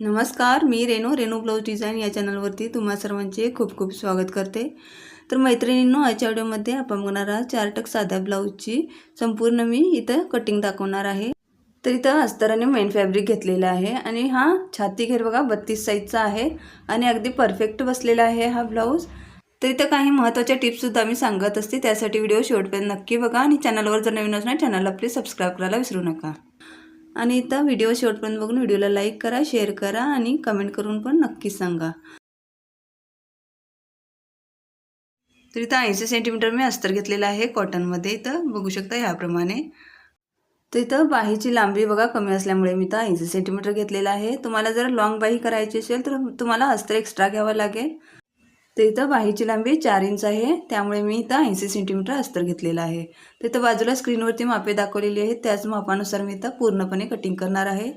नमस्कार मी रेणू रेणू blouse design या चॅनलवरती तुम्हा सर्वांचे खूप खूप स्वागत करते. तर मैत्रिणींनो आजच्या व्हिडिओमध्ये आपण बघणार आहात चार टक साध्या ब्लाऊजची. संपूर्ण मी इथं कटिंग दाखवणार आहे. तर इथं अस्तराने मेन फॅब्रिक घेतलेला आहे आणि हा छाती घेर बघा बत्तीस साईजचा आहे आणि अगदी परफेक्ट बसलेला आहे हा ब्लाऊज. तर इथं काही महत्त्वाच्या टिप्ससुद्धा मी सांगत असते त्यासाठी व्हिडिओ शेवटपर्यंत नक्की बघा आणि चॅनलवर जर नवीन असणार चॅनलला प्लीज सबस्क्राईब करायला विसरू नका. आणि इथं व्हिडिओ शेवटपर्यंत बघून व्हिडिओला लाईक करा शेअर करा आणि कमेंट करून पण नक्कीच सांगा. तर इथं ऐंशी सेंटीमीटर मी अस्तर घेतलेलं आहे कॉटनमध्ये. इथं बघू शकता ह्याप्रमाणे. तर इथं बाहीची लांबी बघा कमी असल्यामुळे मी इथं ऐंशी सेंटीमीटर घेतलेलं आहे. तुम्हाला जर लॉंग बाही करायची असेल तर तुम्हाला अस्तर एक्स्ट्रा घ्यावं लागेल. तर इथं बाहीची लांबी चार इंच आहे. त्यामुळे मी इथं ऐंशी सेंटीमीटर अस्तर घेतलेलं आहे. तर इथं बाजूला स्क्रीनवरती मापे दाखवलेली आहेत. त्याच मापानुसार मी इथं पूर्णपणे कटिंग करणार आहे.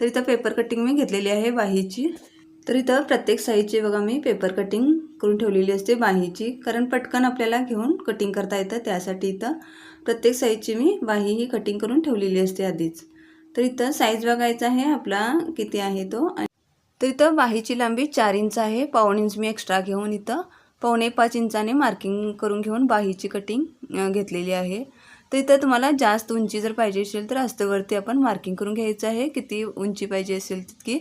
तर इथं पेपर कटिंग मी घेतलेली आहे बाहीची. तर इथं प्रत्येक साईजची बघा मी पेपर कटिंग करून ठेवलेली असते बाहीची. कारण पटकन आपल्याला घेऊन कटिंग करता येतं. त्यासाठी इथं प्रत्येक साईजची मी बाही ही कटिंग करून ठेवलेली असते आधीच. तर इथं साईज बघायचा आहे. आपला किती आहे तो? तर इथं बाहीची लांबी चार इंच आहे. पाऊण इंच मी एक्स्ट्रा घेऊन इथं पावणे पाच इंचाने मार्किंग करून घेऊन बाहीची कटिंग घेतलेली आहे. तर इथं तुम्हाला जास्त उंची जर पाहिजे असेल तर अस्तवरती आपण मार्किंग करून घ्यायचं आहे. किती उंची पाहिजे असेल तितकी.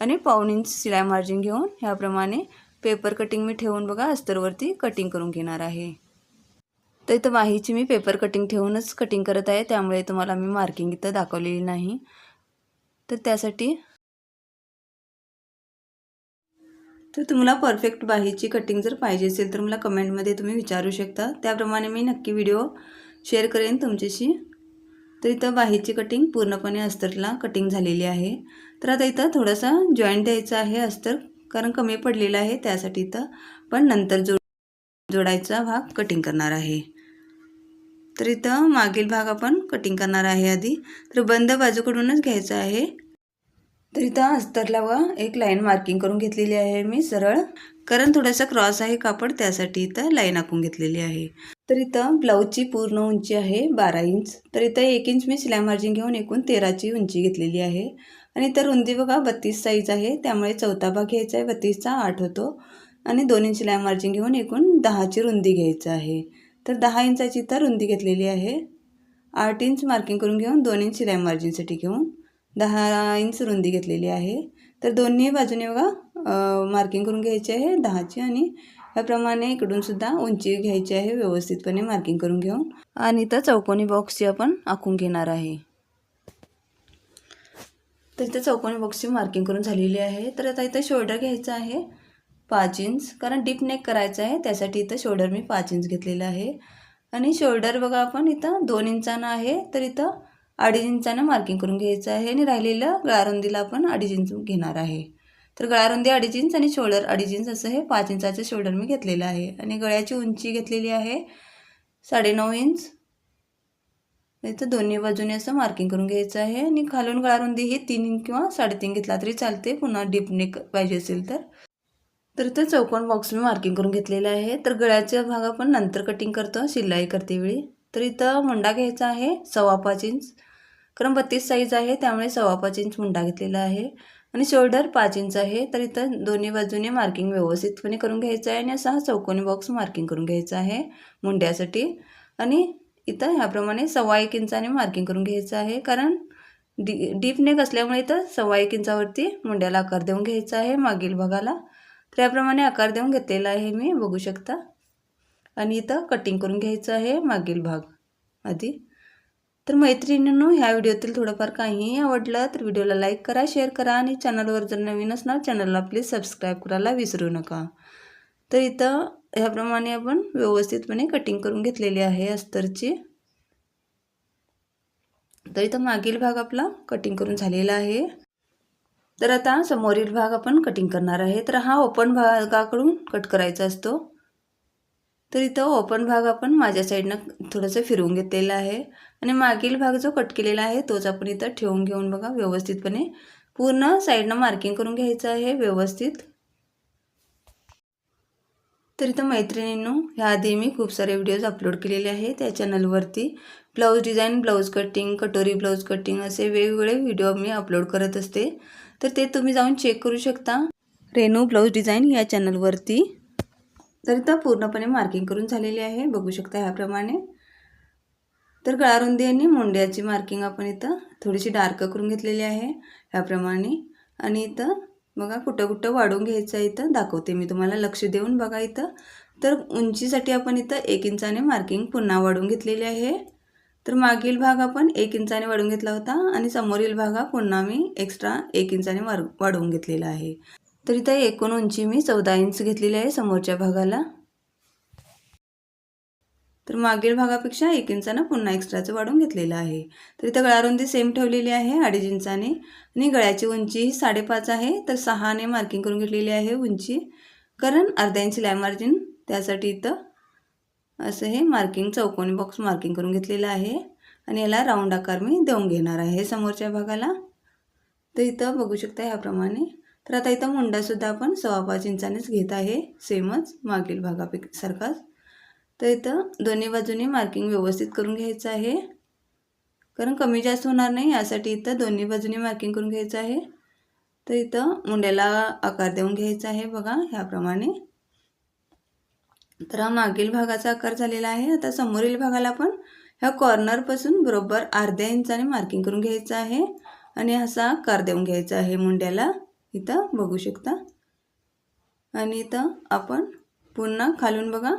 आणि पाऊण इंच सिलाई मार्जिन घेऊन ह्याप्रमाणे पेपर कटिंग मी ठेवून बघा अस्तरवरती कटिंग करून घेणार आहे. तर इथं बाहीची मी पेपर कटिंग ठेवूनच कटिंग करत आहे. त्यामुळे तुम्हाला मी मार्किंग इथं दाखवलेली नाही. तर त्यासाठी तर तुम्हाला परफेक्ट बाहीची कटिंग जर पाहिजे असेल तर मला कमेंटमध्ये तुम्ही विचारू शकता. त्याप्रमाणे मी नक्की व्हिडिओ शेअर करेन तुमच्याशी. तर इथं बाहीची कटिंग पूर्णपणे अस्तरला कटिंग झालेली आहे. तर आता इथं थोडासा जॉईंट द्यायचं आहे अस्तर कारण कमी पडलेलं आहे त्यासाठी इथं. पण नंतर जोड जोडायचा भाग कटिंग करणार आहे. तर इथं मागील भाग आपण कटिंग करणार आहे आधी. तर बंद बाजूकडूनच घ्यायचं आहे. तर इथं अस्तरला व एक लाईन मार्किंग करून घेतलेली आहे मी सरळ. कारण थोडासा क्रॉस आहे कापड त्यासाठी इथं लाईन आखून घेतलेली आहे. तर इथं ब्लाऊजची पूर्ण उंची आहे बारा इंच. तर इथं एक इंच मी शिलाई मार्जिन घेऊन एकूण तेराची उंची घेतलेली आहे. आणि इथं रुंदी बघा बत्तीस साईज आहे. त्यामुळे चौथा भाग घ्यायचा आहे बत्तीसचा आठ होतो. आणि दोन इंच शिलाई मार्जिन घेऊन एकूण दहाची रुंदी घ्यायचं आहे. तर दहा इंचाची इथं रुंदी घेतलेली आहे. आठ इंच मार्किंग करून घेऊन दोन इंच शिलाई मार्जिनसाठी घेऊन. दहा इंच रुंदी घेतलेली आहे. तर दोन्ही बाजूने बघा मार्किंग करून घ्यायची आहे दहाची आणि याप्रमाणे इकडूनसुद्धा उंची घ्यायची आहे व्यवस्थितपणे मार्किंग करून घेऊन. आणि इथं चौकोनी बॉक्सची आपण आखून घेणार आहे. तर इथं चौकोनी बॉक्सची मार्किंग करून झालेली आहे. तर आता इथं शोल्डर घ्यायचं आहे पाच इंच कारण डीप नेक करायचं आहे त्यासाठी इथं शोल्डर मी पाच इंच घेतलेलं आहे. आणि शोल्डर बघा आपण इथं दोन इंचानं आहे तर इथं अडीच इंचानं मार्किंग करून घ्यायचं आहे. आणि राहिलेलं गळारुंदीला आपण अडीच इंच घेणार आहे. तर गळारुंदी अडीच इंच आणि शोल्डर अडीच इंच असं हे पाच इंचाचं शोल्डर मी घेतलेलं आहे. आणि गळ्याची उंची घेतलेली आहे साडेनऊ इंच. इथं दोन्ही बाजूने असं मार्किंग करून घ्यायचं आहे. आणि खालून गळारुंदी ही तीन किंवा साडेतीन घेतला तरी चालते. पुन्हा डीप नेक पाहिजे असेल तर. तर इथं चौकोन बॉक्स मी मार्किंग करून घेतलेला आहे. तर गळ्याचा भाग आपण नंतर कटिंग करतो. शिलाई करते वेळी. तर इथं मुंडा घ्यायचा आहे सव्वा पाच इंच. कारण बत्तीस साईज आहे त्यामुळे सव्वा पाच इंच मुंडा घेतलेला आहे. आणि शोल्डर पाच इंच आहे तर इथं दोन्ही बाजूने मार्किंग व्यवस्थितपणे करून घ्यायचं आहे आणि असा हा चौकोनी बॉक्स मार्किंग करून घ्यायचा आहे मुंड्यासाठी. आणि इथं ह्याप्रमाणे सव्वा एक इंचाने मार्किंग करून घ्यायचं आहे कारण डी डीप नेक असल्यामुळे इथं सव्वा एक इंचावरती मुंड्याला आकार देऊन घ्यायचा आहे मागील भागाला. तर याप्रमाणे आकार देऊन घेतलेला आहे मी बघू शकता. आणि इथं कटिंग करून घ्यायचं आहे मागील भाग आधी. तर मैत्रिणींनो ह्या व्हिडिओतील थोडंफार काहीही आवडलं तर व्हिडिओला लाईक करा शेअर करा आणि चॅनलवर जर नवीन असणार चॅनलला प्लीज सबस्क्राईब करायला विसरू नका. तर इथं ह्याप्रमाणे आपण व्यवस्थितपणे कटिंग करून घेतलेली आहे अस्तरची. तर इथं मागील भाग आपला कटिंग करून झालेला आहे. तर आता समोरील भाग आपण कटिंग करणार आहे. तर हा ओपन भागाकडून कट करायचा असतो. तर इथं ओपन भाग आपण माझ्या साईडनं थोडंसं फिरवून घेतलेला आहे. आणि मागील भाग जो कट केलेला आहे तोच आपण इथं ठेवून घेऊन बघा व्यवस्थितपणे. पूर्ण साईडनं मार्किंग करून घ्यायचं आहे व्यवस्थित. तर इथं मैत्रिणींनो ह्याआधी मी खूप सारे व्हिडिओज अपलोड केलेले आहे त्या चॅनलवरती ब्लाऊज डिझाईन ब्लाऊज कटिंग कटोरी ब्लाऊज कटिंग असे वेगवेगळे व्हिडिओ मी अपलोड करत असते. तर ते तुम्ही जाऊन चेक करू शकता. रेनू ब्लाऊज डिझाईन या चॅनलवरती तर इथं पूर्णपणे मार्किंग करून झालेली आहे. बघू शकता ह्याप्रमाणे. तर गळारुंदी आणि मुंड्याची मार्किंग आपण इथं थोडीशी डार्क करून घेतलेली आहे. ह्याप्रमाणे. आणि इथं बघा कुठं कुठं वाढवून घ्यायचं आहे इथं दाखवते मी तुम्हाला. लक्ष देऊन बघा इथं. तर उंचीसाठी आपण इथं एक इंचाने मार्किंग पुन्हा वाढवून घेतलेली आहे. तर मागील भाग आपण एक इंचाने वाढवून घेतला होता आणि समोरील भाग हा पुन्हा मी एक्स्ट्रा एक इंचाने वाढ वाढवून घेतलेला आहे. तर इथं एकूण उंची मी चौदा इंच घेतलेली आहे समोरच्या भागाला. तर मागील भागापेक्षा एक इंचानं पुन्हा एक्स्ट्राचं वाढवून घेतलेलं आहे. तर इथं गळारुंदी सेम ठेवलेली आहे अडीच इंचाने. आणि गळ्याची उंची ही साडेपाच आहे. तर सहाने मार्किंग करून घेतलेली आहे उंची. कारण अर्ध्या इंची लाय मार्जिन त्यासाठी इथं असं हे मार्किंग चौकोनी बॉक्स मार्किंग करून घेतलेलं आहे. आणि याला राऊंड आकार मी देऊन घेणार आहे. समोरच्या भागाला. तर इथं बघू शकता ह्याप्रमाणे. तर आता इथं मुंडासुद्धा आपण सव्वा पाच इंचानेच घेत आहे. सेमच मागील भागापेक्षा सारखाच तर इथं दोन्ही बाजूनी मार्किंग व्यवस्थित करून घ्यायचं आहे. कारण कमी जास्त होणार नाही यासाठी इथं दोन्ही बाजूनी मार्किंग करून घ्यायचं आहे. तर इथं मुंड्याला आकार देऊन घ्यायचा आहे बघा ह्याप्रमाणे. तर हा मागील भागाचा आकार झालेला आहे. आता समोरील भागाला पण ह्या कॉर्नरपासून बरोबर अर्ध्या इंचाने मार्किंग करून घ्यायचं आहे. आणि असा आकार देऊन घ्यायचा आहे मुंड्याला. इथं बघू शकता. आणि इथं आपण पुन्हा खालून बघा.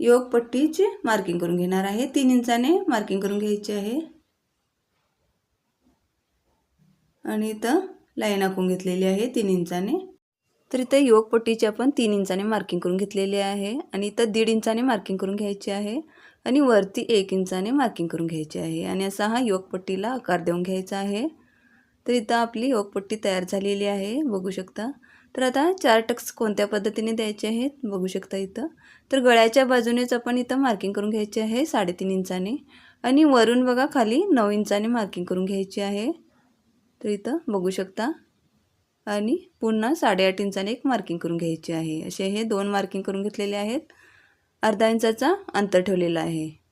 योग पट्टीचे मार्किंग करून घेणार आहे. तीन इंचाने मार्किंग करून घ्यायची आहे. आणि इथं लाईन आखून घेतलेली आहे तीन इंचाने. तर इथं योग पट्टीची आपण तीन इंचाने मार्किंग करून घेतलेली आहे. आणि इथं दीड इंचाने मार्किंग करून घ्यायची आहे. आणि वरती एक इंचाने मार्किंग करून घ्यायची आहे. आणि असा हा योगपट्टीला आकार देऊन घ्यायचा आहे. तर इथं आपली योगपट्टी तयार झालेली आहे. बघू शकता. तर आता चार टक्स कोणत्या पद्धतीने द्यायचे आहेत बघू शकता इथं. तर गळ्याच्या बाजूनेच आपण इथं मार्किंग करून घ्यायचे आहे साडेतीन इंचाने. आणि वरून बघा खाली नऊ इंचाने मार्किंग करून घ्यायची आहे. तर इथं बघू शकता. आणि पुन्हा साडेआठ इंचाने एक मार्किंग करून घ्यायची आहे. असे हे दोन मार्किंग करून घेतलेले आहेत. अर्धा इंचाचा अंतर ठेवलेला आहे.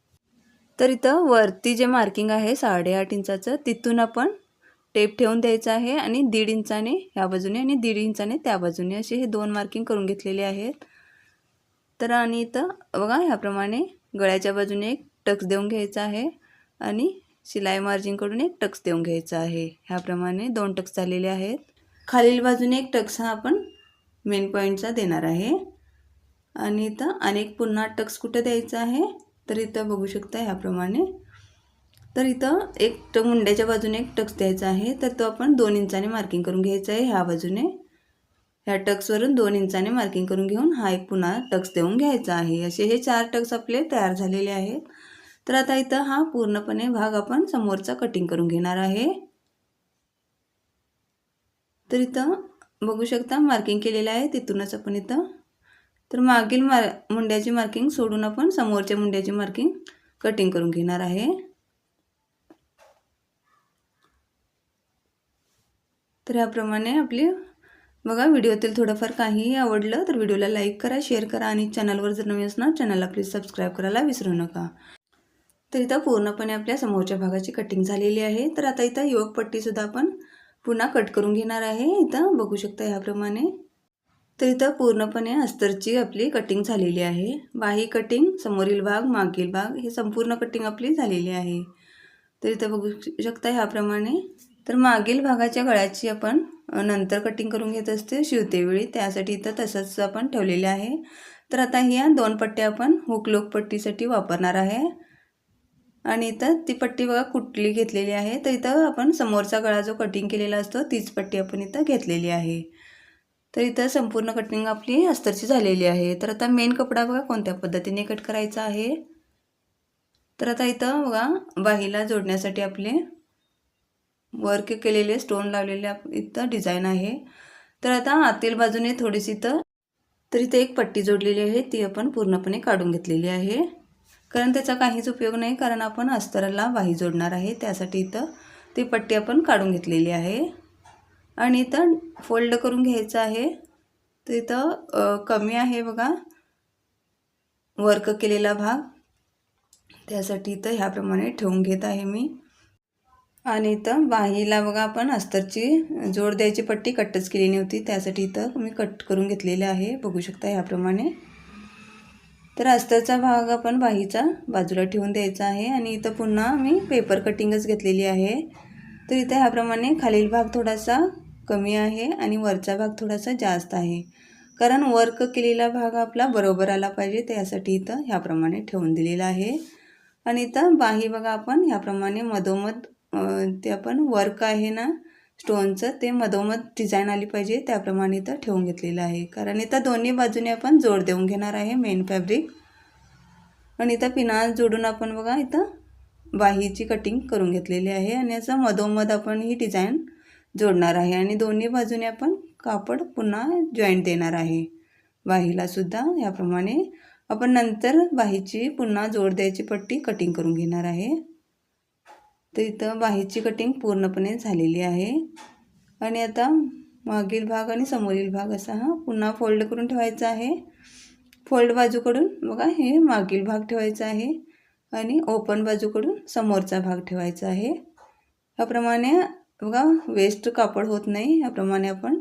तर इथं वरती जे मार्किंग आहे साडेआठ इंचाचं तिथून आपण टेप ठेवून द्यायचं आहे आणि दीड इंचाने ह्या बाजूने आणि दीड इंचाने त्या बाजूने असे हे दोन मार्किंग करून घेतलेले आहेत. तर आणि इथं बघा ह्याप्रमाणे गळ्याच्या बाजूने एक टक्स देऊन घ्यायचा आहे आणि शिलाई मार्जिनकडून एक टक्स देऊन घ्यायचा आहे. ह्याप्रमाणे दोन टक्स झालेले आहेत. खालील बाजूने एक टक्स हा आपण मेन पॉईंटचा देणार आहे. आणि इथं अनेक पुन्हा टक्स कुठं द्यायचा आहे? तर इथं बघू शकता ह्याप्रमाणे तर इथं एक ट मुंड्याच्या बाजूने एक टक्स द्यायचा आहे. तर तो आपण दोन इंचाने मार्किंग करून घ्यायचा आहे ह्या बाजूने. ह्या टक्सवरून दोन इंचाने मार्किंग करून घेऊन हा एक पुन्हा टक्स देऊन घ्यायचा आहे. असे हे चार टक्स आपले तयार झालेले आहेत. तर आता इथं हा पूर्णपणे भाग आपण समोरचा कटिंग करून घेणार आहे. तर इथं बघू शकता मार्किंग केलेलं आहे. तिथूनच आपण इथं तर मागील मार मुंड्याची मार्किंग सोडून आपण समोरच्या मुंड्याची मार्किंग कटिंग करून घेणार आहे. तर ह्याप्रमाणे आपली बघा व्हिडिओतील थोडंफार काहीही आवडलं तर व्हिडिओला लाईक करा शेअर करा आणि चॅनलवर जर नवीन असणार चॅनलला प्लीज सबस्क्राईब करायला विसरू नका. तर इथं पूर्णपणे आपल्या समोरच्या भागाची कटिंग झालेली आहे. तर आता इथं योगपट्टीसुद्धा आपण पुन्हा कट करून घेणार आहे. इथं बघू शकता ह्याप्रमाणे. तर इथं पूर्णपणे अस्तरची आपली कटिंग झालेली आहे. बाही कटिंग समोरील भाग मागील भाग हे संपूर्ण कटिंग आपली झालेली आहे. तर इथं बघू शकता ह्याप्रमाणे. तर मागील भागाच्या गळ्याची आपण नंतर कटिंग करून घेत असते शिवतेवेळी. त्यासाठी इथं तसंच आपण ठेवलेले आहे. तर आता ह्या दोन पट्ट्या आपण हुकलोक पट्टीसाठी वापरणार आहे. आणि इथं ती पट्टी बघा कुठली घेतलेली आहे. तर इथं आपण समोरचा गळा जो कटिंग केलेला असतो तीच पट्टी आपण इथं घेतलेली आहे. तर इथं संपूर्ण कटिंग आपली अस्तरची झालेली आहे. तर आता मेन कपडा बघा कोणत्या पद्धतीने कट करायचा आहे. तर आता इथं बघा बाहीला जोडण्यासाठी आपले वर्क केलेले स्टोन लावलेले इथं डिझाईन आहे. तर आता आतील बाजूने थोडीशी इथं तर इथं एक पट्टी जोडलेली आहे ती आपण पूर्णपणे काढून घेतलेली आहे. कारण त्याचा काहीच उपयोग नाही कारण आपण अस्तराला वाही जोडणार आहे त्यासाठी इथं ती पट्टी आपण काढून घेतलेली आहे. आणि इथं फोल्ड करून घ्यायचं आहे. तर इथं कमी आहे बघा. वर्क केलेला भाग. त्यासाठी इथं ह्याप्रमाणे ठेवून घेत आहे मी. आणि इथं बाहीला बघा आपण अस्तरची जोड द्यायची पट्टी कट्टच केली नव्हती त्यासाठी इथं मी कट करून घेतलेले आहे. बघू शकता ह्याप्रमाणे. तर अस्तरचा भाग आपण बाहीचा बाजूला ठेवून द्यायचा आहे आणि इथं पुन्हा मी पेपर कटिंगच घेतलेली आहे. तर इथं ह्याप्रमाणे खालील भाग थोडासा कमी आहे आणि वरचा भाग थोडासा जास्त आहे. कारण वर्क केलेला भाग आपला बरोबर आला पाहिजे त्यासाठी इथं ह्याप्रमाणे ठेवून दिलेला आहे. आणि इथं बाही बघा आपण ह्याप्रमाणे मधोमध ते आपण वर्क आहे ना स्टोनचं ते मधोमध डिझाईन आली पाहिजे त्याप्रमाणे इथं ठेवून घेतलेलं आहे. कारण इथं दोन्ही बाजूने आपण जोड देऊन घेणार आहे मेन फॅब्रिक आणि इथं पिना जोडून आपण बघा इथं बाहीची कटिंग करून घेतलेली आहे आणि याचं मधोमध आपण ही डिझाईन जोडणार आहे. आणि दोन्ही बाजूने आपण कापड पुन्हा जॉईंट देणार आहे. बाहीलासुद्धा ह्याप्रमाणे आपण नंतर बाहीची पुन्हा जोड द्यायची पट्टी कटिंग करून घेणार आहे. तर इथं बाहेरची कटिंग पूर्णपणे झालेली आहे. आणि आता मागील भाग आणि समोरील भाग असा हा पुन्हा फोल्ड करून ठेवायचा आहे. फोल्ड बाजूकडून बघा हे मागील भाग ठेवायचा आहे. आणि ओपन बाजूकडून समोरचा भाग ठेवायचा आहे. ह्याप्रमाणे बघा वेस्ट कापड होत नाही. ह्याप्रमाणे आपण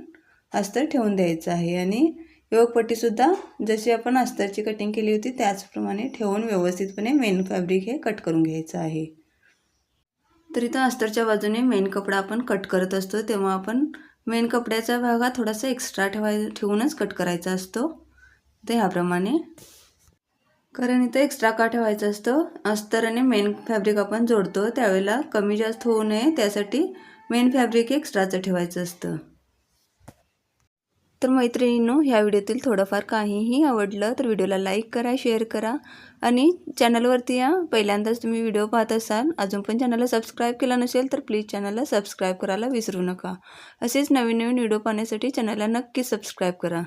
अस्तर ठेवून द्यायचं आहे. आणि योगपट्टीसुद्धा जशी आपण अस्तरची कटिंग केली होती त्याचप्रमाणे ठेवून व्यवस्थितपणे मेन फॅब्रिक हे कट करून घ्यायचं आहे. तर इथं अस्तरच्या बाजूने मेन कपडा आपण कट करत असतो. तेव्हा आपण मेन कपड्याचा भाग हा थोडासा एक्स्ट्रा ठेवाय ठेवूनच कट करायचा असतो. ते ह्याप्रमाणे. कारण इथं एक्स्ट्रा का ठेवायचं असतं? अस्तर आणि मेन फॅब्रिक आपण जोडतो. त्यावेळेला कमी जास्त होऊ नये. त्यासाठी मेन फॅब्रिक एक्स्ट्राचं ठेवायचं असतं. तर मैत्रिणींनो ह्या व्हिडिओतील थोडंफार काहीही आवडलं तर व्हिडिओला लाईक करा शेअर करा आणि चॅनलवरती या. पहिल्यांदाच तुम्ही व्हिडिओ पाहत असाल अजून पण चॅनलला सबस्क्राईब केला नसेल तर प्लीज चॅनलला सबस्क्राईब करायला विसरू नका. असेच नवीन नवीन व्हिडिओ पाहण्यासाठी चॅनलला नक्की सबस्क्राईब करा.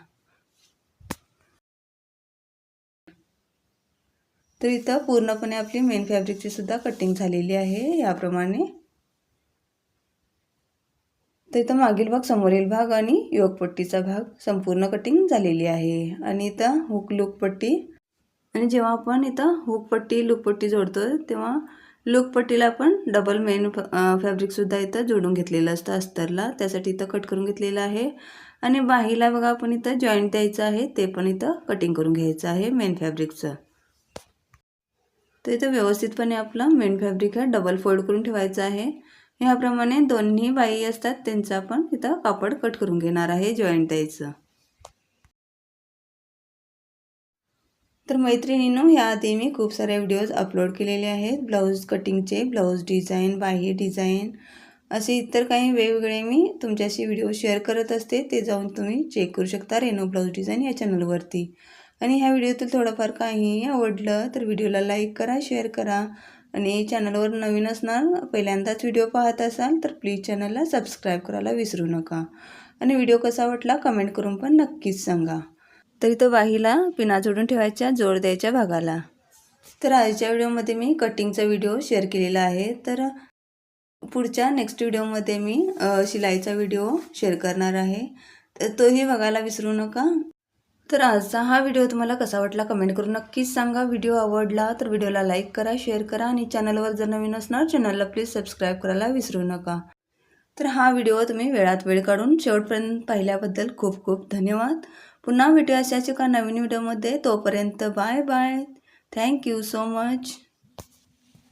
तर इथं पूर्णपणे आपली मेन फॅब्रिकची सुद्धा कटिंग झालेली आहे. याप्रमाणे तर इथं मागील भाग समोरील भाग आणि योगपट्टीचा भाग संपूर्ण कटिंग झालेली आहे. आणि इथं हुक लुकपट्टी आणि जेव्हा आपण इथं हुकपट्टी लुकपट्टी जोडतो तेव्हा लुकपट्टीला आपण डबल मेन फॅब्रिकसुद्धा इथं जोडून घेतलेलं असतं अस्तरला. त्यासाठी इथं कट करून घेतलेलं आहे. आणि बाहीला बघा आपण इथं जॉईंट द्यायचं आहे ते पण इथं कटिंग करून घ्यायचं आहे मेन फॅब्रिकचं तर इथं व्यवस्थितपणे आपलं मेन फॅब्रिक हा डबल फोल्ड करून ठेवायचं आहे. ह्याप्रमाणे दोन्ही बाई असतात त्यांचं आपण इथं कापड कट करून घेणार आहे जॉईंट द्यायचं. तर मैत्रिणीनो याआधी मी खूप सारे व्हिडिओज अपलोड केलेले आहेत. ब्लाऊज कटिंगचे ब्लाऊज डिझाईन बाही डिझाईन असे इतर काही वेगवेगळे मी तुमच्याशी व्हिडिओ शेअर करत असते. ते जाऊन तुम्ही चेक करू शकता रेनो ब्लाऊज डिझाईन या चॅनलवरती आणि ह्या व्हिडिओतील थोडंफार काही आवडलं तर व्हिडिओला लाईक करा शेअर करा. आणि चॅनलवर नवीन असणार पहिल्यांदाच व्हिडिओ पाहत असाल तर प्लीज चॅनलला सबस्क्राईब करायला विसरू नका. आणि व्हिडिओ कसा वाटला कमेंट करून पण नक्कीच सांगा. तर इथं वाहीला पिना जोडून ठेवायच्या जोड द्यायच्या भागाला. तर आजच्या व्हिडिओमध्ये मी कटिंगचा व्हिडिओ शेअर केलेला आहे. तर पुढच्या नेक्स्ट व्हिडिओमध्ये मी शिलाईचा व्हिडिओ शेअर करणार आहे. तर तोही बघायला विसरू नका. तर आजचा हा व्हिडिओ तुम्हाला कसा वाटला कमेंट करून नक्कीच सांगा. व्हिडिओ आवडला तर व्हिडिओला लाईक करा शेअर करा आणि चॅनलवर जर नवीन असणार चॅनलला प्लीज सबस्क्राईब करायला विसरू नका. तर हा व्हिडिओ तुम्ही वेळात वेळ काढून शेवटपर्यंत पाहिल्याबद्दल खूप खूप धन्यवाद. पुन्हा भेटूया अशाच एका नवीन व्हिडिओमध्ये तोपर्यंत bye bye thank you so much